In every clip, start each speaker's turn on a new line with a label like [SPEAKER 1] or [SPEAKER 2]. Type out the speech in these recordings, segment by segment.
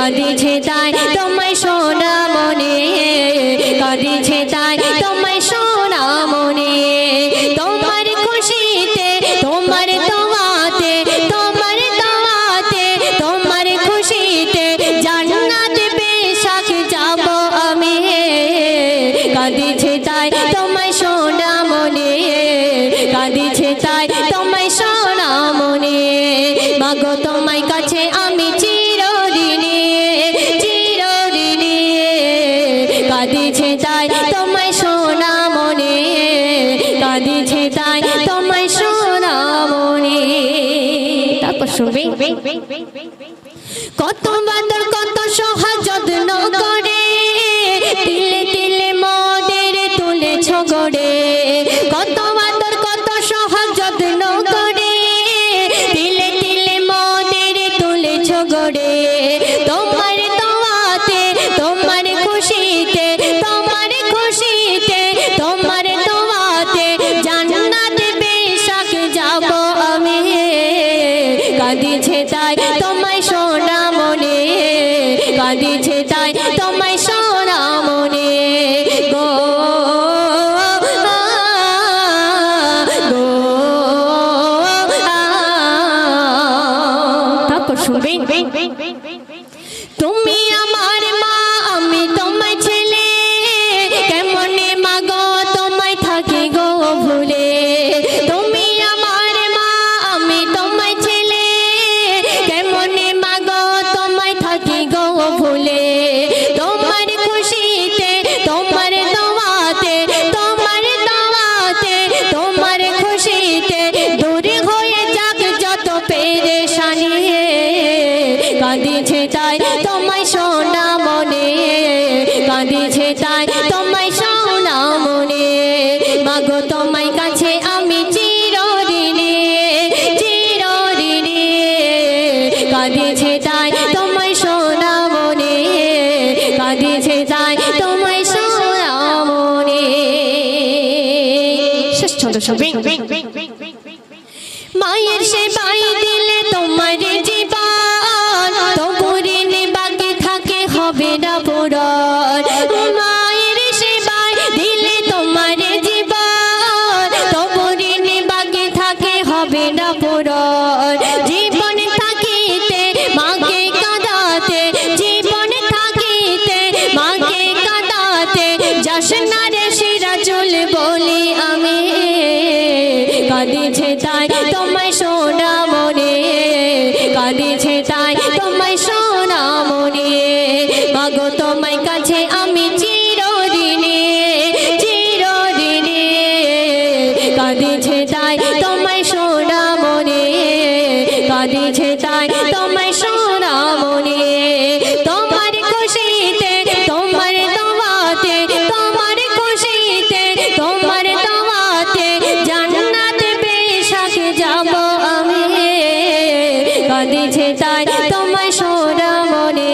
[SPEAKER 1] কাঁদিছে তাই তোমায় সোনা মনে, কাঁদিছে তাই তোমায় সোনা মনে। তোমার খুশিতে, তোমার দোয়াতে তোমার দোয়াতে, তোমার খুশিতে জান্নাত বেশাক যাব আমি। কাঁদিছে তাই তোমায় সোনা মনে, কাঁদিছে তাই তোমায় সোনা মনে। মাগো তোমায় কাঁদিছে তাই তোমায় সোনা মনে, কাঁদিছে তাই তোমায় সোনা মনে। তারপর শুনবে। কত বাদর, কত সহজ যত্ন করে, তিলে তিলে কাঁদিছে তাই তোমায় সোনা মনে গো। গো তারপর শুনবে কাঁদিছে তাই তোমায় সোনা মনে কাঁদিছে তাই তোমায় সোনা মনে মাগো তোমায় কাছে আমি চিরদিনে চিরদিনে কাঁদিছে তাই তোমায় সোনা মনে কাঁদিছে তাই তোমায় সোনা মনে শেষ ছোট ছবি মায়ের সেবাই দিলে কাঁদিছে তাই তোমায় সোনা মনে, কাঁদিছে তাই তোমায় সোনা মনে। মাগো, তোমায় কাছে আমি চিরদিনে চিরদিনে। কাঁদিছে তাই তোমায় সোনা মনে, কাঁদিছে তাই কাঁদিছে তাই তোমায় সোনা মনে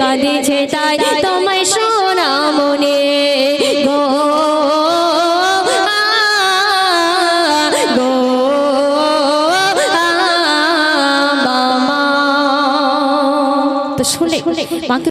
[SPEAKER 1] কাঁদিছে তাই তোমায় সোনা মনে। গো আ, গো আ, মামা তো শুনে মাকে